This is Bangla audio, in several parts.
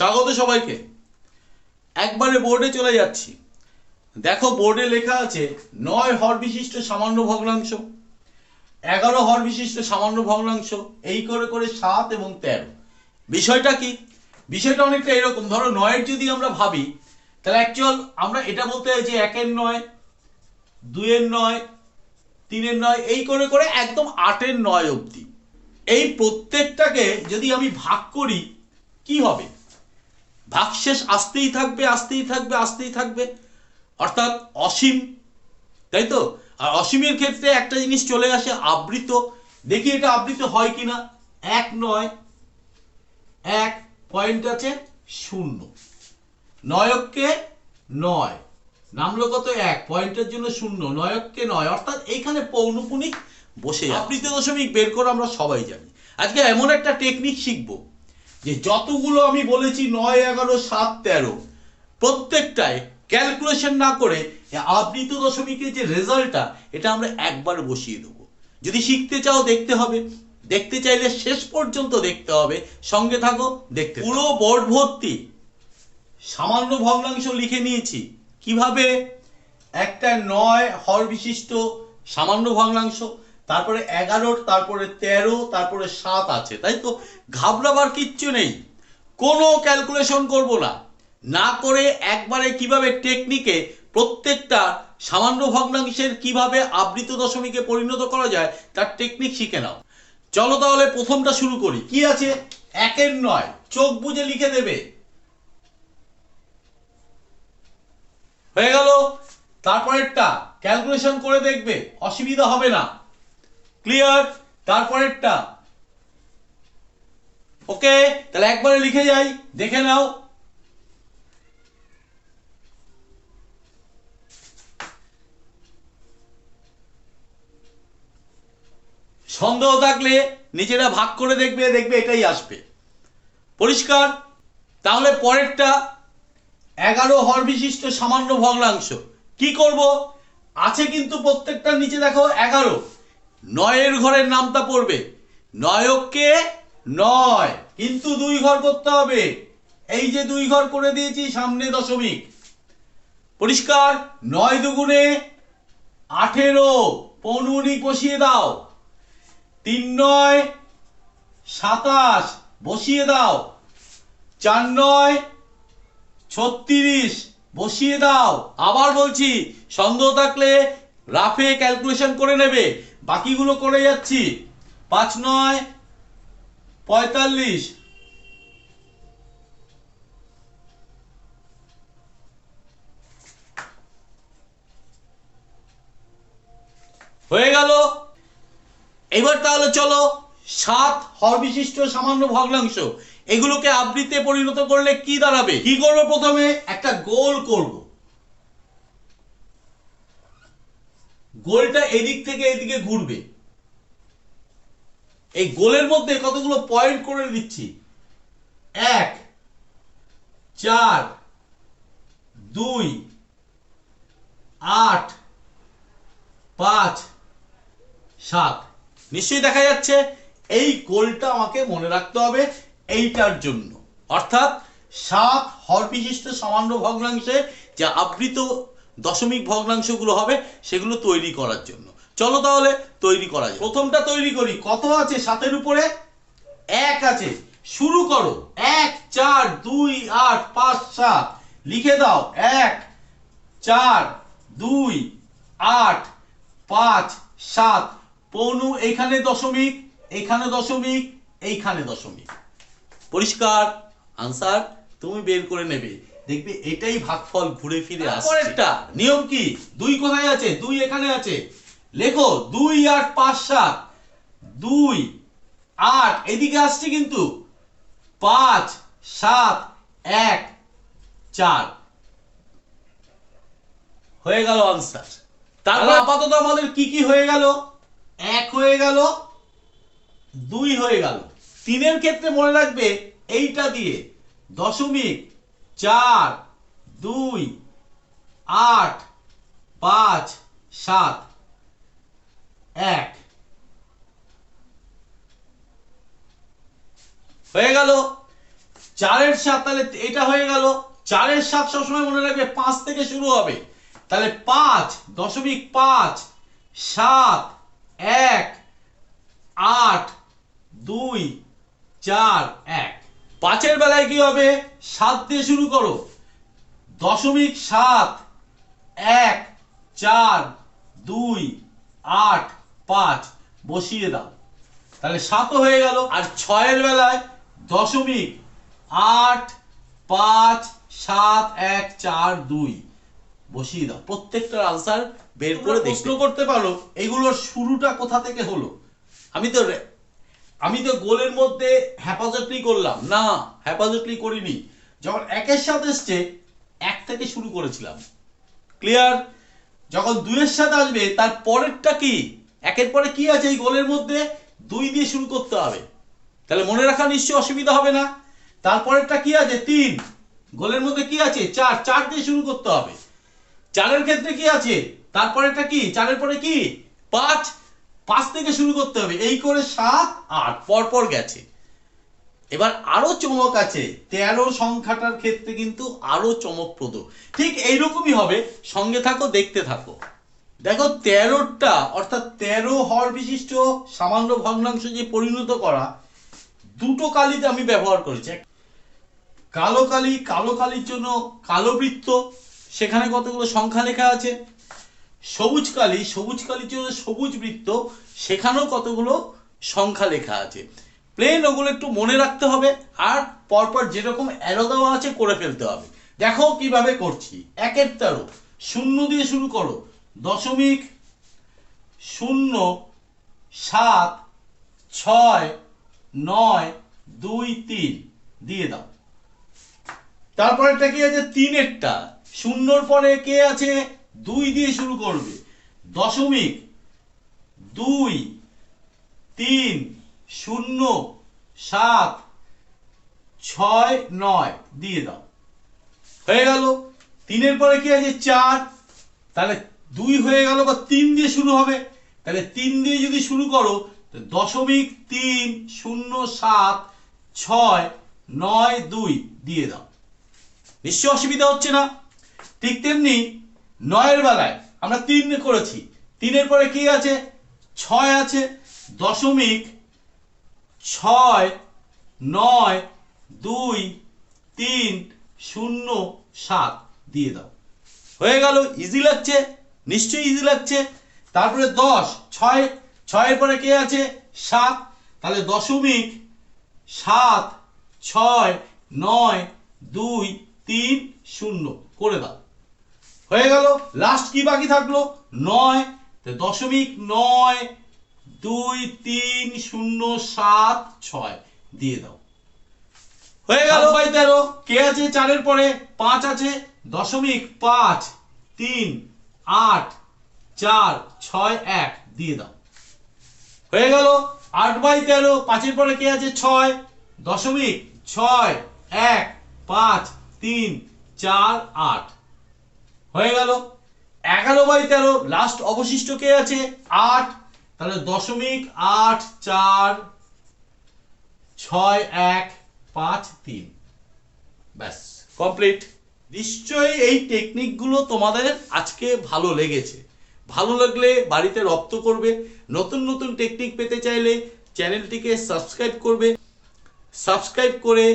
স্বাগত সবাইকে। একবারে বোর্ডে চলে যাচ্ছি। দেখো বোর্ডে লেখা আছে, নয় হর বিশিষ্ট সামান্য ভগ্নাংশ। এগারো হর বিশিষ্ট সামান্য ভগ্নাংশ, এই করে করে সাত এবং তেরো। বিষয়টা কি? বিষয়টা অনেকটা এরকম। ধরো নয়ের যদি আমরা ভাবি, তাহলে অ্যাকচুয়াল আমরা এটা বলতে যে একের নয়, দুইয়ের নয়, তিনের নয়, এই করে করে একদম আটের নয় অবধি। এই প্রত্যেকটাকে যদি আমি ভাগ করি, কি হবে? ভাগশেষ আসতেই থাকবে আসতেই থাকবে আসতেই থাকবে। অর্থাৎ অসীম, তাই তো? আর অসীমের ক্ষেত্রে একটা জিনিস চলে আসে, আবৃত। দেখি এটা আবৃত হয় কিনা। এক নয়, এক পয়েন্ট আছে শূন্য। নয়ককে নয় নামলো কত? এক, পয়েন্টের জন্য শূন্য, নয়ককে নয়। অর্থাৎ এইখানে পৌনপুনিক বসে আবৃত দশমিক বের করে আমরা সবাই জানি। আজকে এমন একটা টেকনিক শিখব। যে যতগুলো আমি বলেছি নয়, এগারো, সাত, তেরো, প্রত্যেকটায় ক্যালকুলেশন না করে আবৃত দশমিকের যে রেজাল্টটা এটা আমরা একবার বসিয়ে দেবো। যদি শিখতে চাও, দেখতে হবে। দেখতে চাইলে শেষ পর্যন্ত দেখতে হবে। সঙ্গে থাকো, দেখতে পুরো বোর্ড ভর্তি। সামান্য ভগ্নাংশ লিখে নিয়েছি। কীভাবে? একটা নয় হর বিশিষ্ট সামান্য ভগ্নাংশ। তারপরে এগারোর, তারপরে তেরো, তারপরে সাত আছে, তাই তো? ঘাবড়াবার কিচ্ছু নেই। কোনো ক্যালকুলেশন করব না। না করে একবারে কীভাবে টেকনিকে প্রত্যেকটা সামান্য ভগ্নাংশের কীভাবে আবৃত দশমিকে পরিণত করা যায়, তার টেকনিক শিখে নাও। চলো তাহলে প্রথমটা শুরু করি। কি আছে? একের নয়। চোখ বুজে লিখে দেবে। হয়ে গেল? তারপরেরটা। ক্যালকুলেশন করে দেখবে। অসুবিধা হবে না। ক্লিয়ার তারপরেরটা। ওকে তাহলে একবারে লিখে যাই। দেখে নাও। সন্দেহ থাকলে নিজেরা ভাগ করে দেখবে দেখবে এটাই আসবে। পরিষ্কার? তাহলে পরেরটা। এগারো হর বিশিষ্ট সামান্য ভগ্নাংশ। কি করব? আছে কিন্তু প্রত্যেকটার নিচে দেখো এগারো। নয়ের ঘরের নামটা পড়বে। নয়ককে নয়। কিন্তু দুই ঘর করতে হবে। এই যে দুই ঘর করে দিয়েছি, সামনে দশমিক। পরিষ্কার? নয় দুগুণে আঠেরো। পৌনুনিক বসিয়ে দাও। তিন নয়, সাতাশ বসিয়ে দাও। চার নয়, ছত্রিশ বসিয়ে দাও। আবার বলছি, সন্দেহ থাকলে রাফে ক্যালকুলেশন করে নেবে। বাকিগুলো করে যাচ্ছি। পাঁচ নয়, পঁয়তাল্লিশ। হয়ে গেল। এবার তাহলে চলো, সাত হর বিশিষ্ট সামান্য ভগ্নাংশ। এগুলোকে আবৃত্তে পরিণত করলে কি দাঁড়াবে? কি করব প্রথমে? একটা গোল করব। গোলটা এদিক থেকে এদিকে ঘুরবে। এই গোলের মধ্যে কতগুলো পয়েন্ট করে দিচ্ছি? এক, চার, দুই, আট, পাঁচ, সাত। নিশ্চয়ই দেখা যাচ্ছে এই গোলটা আমাকে মনে রাখতে হবে এইটার জন্য। অর্থাৎ সাত হর বিশিষ্ট সামান্য ভগ্নাংশে যা আবৃত দশমিক ভগ্নাংশগুলো হবে সেগুলো তৈরি করার জন্য। চলো তাহলে তৈরি করা যায় প্রথমটা তৈরি করি। কত আছে সাতের উপরে? এক আছে। শুরু করো। এক, চার, দুই, আট, পাঁচ, সাত। লিখে দাও। এক, চার, দুই, আট, পাঁচ, সাত। পৌনু, এইখানে দশমিক এইখানে দশমিক এইখানে দশমিক। পরিষ্কার। আনসার, তুমি বের করে নেবে। দেখবে এটাই ভাগফল ঘুরে ফিরে আসছে। পরেরটা নিয়ম কি? দুই কোথায় আছে? দুই এখানে আছে। লেখো দুই আট পাঁচ সাত। দুই আট। এদিকে আসছে কিন্তু। পাঁচ সাত এক চার। হয়ে গেল আনসার তারপর আপাতত আমাদের কি কি হয়ে গেল? এক হয়ে গেল দুই হয়ে গেল। তিনের ক্ষেত্রে মনে রাখবে এইটা দিয়ে দশমিক চার, দুই, আট, পাঁচ, সাত, এক। হয়ে গেল। চারের সাত, তাহলে এটা হয়ে গেল। চারের সাত সবসময় মনে রাখবে পাঁচ থেকে শুরু হবে। তাহলে পাঁচ, দশমিক পাঁচ, সাত, এক, আট, দুই, চার, এক। পাঁচের বেলায় কি হবে? সাত দিয়ে শুরু করো। দশমিক সাত এক চার দুই আট পাঁচ বসিয়ে দাও। তাহলে সাতও হয়ে গেল। আর ছয়ের বেলায় দশমিক আট পাঁচ সাত এক চার দুই বসিয়ে দাও। প্রত্যেকটার আনসার বের করে প্রশ্ন করতে পারো এগুলোর শুরুটা কোথা থেকে হলো? আমি তো আমি তো গোলের মধ্যে হ্যাপাজটলি করলাম। না হ্যাপাজটলি করিনি। যখন একের সাথে এসছে, এক থেকে শুরু করেছিলাম। ক্লিয়ার যখন দুইয়ের সাথে আসবে, তার পরেরটা কি? একের পরে কি আছে এই গোলের মধ্যে? দুই দিয়ে শুরু করতে হবে। তাহলে মনে রাখা নিশ্চয়ই অসুবিধা হবে না। তারপরেরটা কি আছে? তিন। গোলের মধ্যে কি আছে? চার। চার দিয়ে শুরু করতে হবে। চারের ক্ষেত্রে কি আছে? তারপরেরটা কি? চারের পরে কি? পাঁচ। পাঁচ থেকে শুরু করতে হবে। এই করে সাত, আট, পরপর গেছে। এবার আরও চমক আছে। তেরো সংখ্যাটার ক্ষেত্রে কিন্তু আরও চমকপ্রদ। ঠিক এইরকমই হবে। সঙ্গে থাকো, দেখতে থাকো। দেখো, তেরোটা, অর্থাৎ তেরো হর বিশিষ্ট সামান্য ভগ্নাংশ যে পরিণত করা, দুটো কালিতে আমি ব্যবহার করেছি। কালো কালি, কালো কালির জন্য কালো বৃত্ত, সেখানে কতগুলো সংখ্যা লেখা আছে? সবুজ কালি, সবুজ কালির জন্য সবুজ বৃত্ত, সেখানেও কতগুলো সংখ্যা লেখা আছে। প্লেন ওগুলো একটু মনে রাখতে হবে, আর পরপর যেরকম অ্যারো দেওয়া আছে করে ফেলতে হবে। দেখো কীভাবে করছি। একের তেরো, শূন্য দিয়ে শুরু করো। দশমিক শূন্য, সাত, ছয়, নয়, দুই, তিন দিয়ে দাও। তারপরেরটা কি আছে? তিনেরটা। শূন্যর পরে কে আছে? দুই দিয়ে শুরু করবে। দশমিক দুই, তিন, শূন্য, সাত, ছয়, নয় দিয়ে দাও। হয়ে গেল। তিনের পরে কি আছে? চার। তাহলে দুই হয়ে গেল বা তিন দিয়ে শুরু হবে। তাহলে তিন দিয়ে যদি শুরু করো দশমিক তিন, শূন্য, সাত, ছয়, নয়, দুই দিয়ে দাও। নিশ্চয় অসুবিধা হচ্ছে না। ঠিক তেমনি নয়ের বেলায় আমরা তিন করেছি। তিনের পরে কি আছে? ছয় আছে। দশমিক ছয়, নয়, দুই, তিন, শূন্য, সাত দিয়ে দাও। হয়ে গেল ইজি লাগছে? নিশ্চয়ই ইজি লাগছে। তারপরে দশ, ছয়, ছয়ের পরে কে আছে? সাত। তাহলে দশমিক সাত, ছয়, নয়, দুই, তিন, শূন্য করে দাও। হয়ে গেল। লাস্ট কি বাকি থাকল? নয় তো দশমিক নয় দুই তিন শূন্য সাত ছয় দিয়ে দাও। হয়ে গেল। বাই তেরো। কে আছে? চারের পরে পাঁচ আছে। দশমিক পাঁচ তিন আট চার ছয় এক দিয়ে দাও। হয়ে গেল। আট বাই তেরো পাঁচের পরে কে আছে? ছয় দশমিক ছয় এক পাঁচ তিন চার আট। হয়ে গেল। এগারো বাই তেরো লাস্ট অবশিষ্ট কে আছে? আট। তাহলে দশমিক আট চার, ছয় এক, পাঁচ তিন। ব্যাস কমপ্লিট নিশ্চয়ই এই টেকনিকগুলো তোমাদের আজকে ভালো লেগেছে। ভালো লাগলে বাড়িতে রপ্ত করবে। নতুন নতুন টেকনিক পেতে চাইলে চ্যানেলটিকে সাবস্ক্রাইব করবে। সাবস্ক্রাইব করে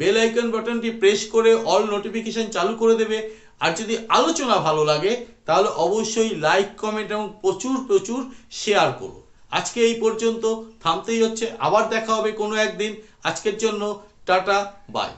বেল আইকন বাটনটি প্রেস করে অল নোটিফিকেশন চালু করে দেবে। আর যদি আলোচনা ভালো লাগে, তাহলে অবশ্যই লাইক কমেন্ট এবং প্রচুর প্রচুর শেয়ার করো। আজকে এই পর্যন্ত, থামতেই হচ্ছে। আবার দেখা হবে কোনো একদিন। আজকের জন্য, টাটা বাই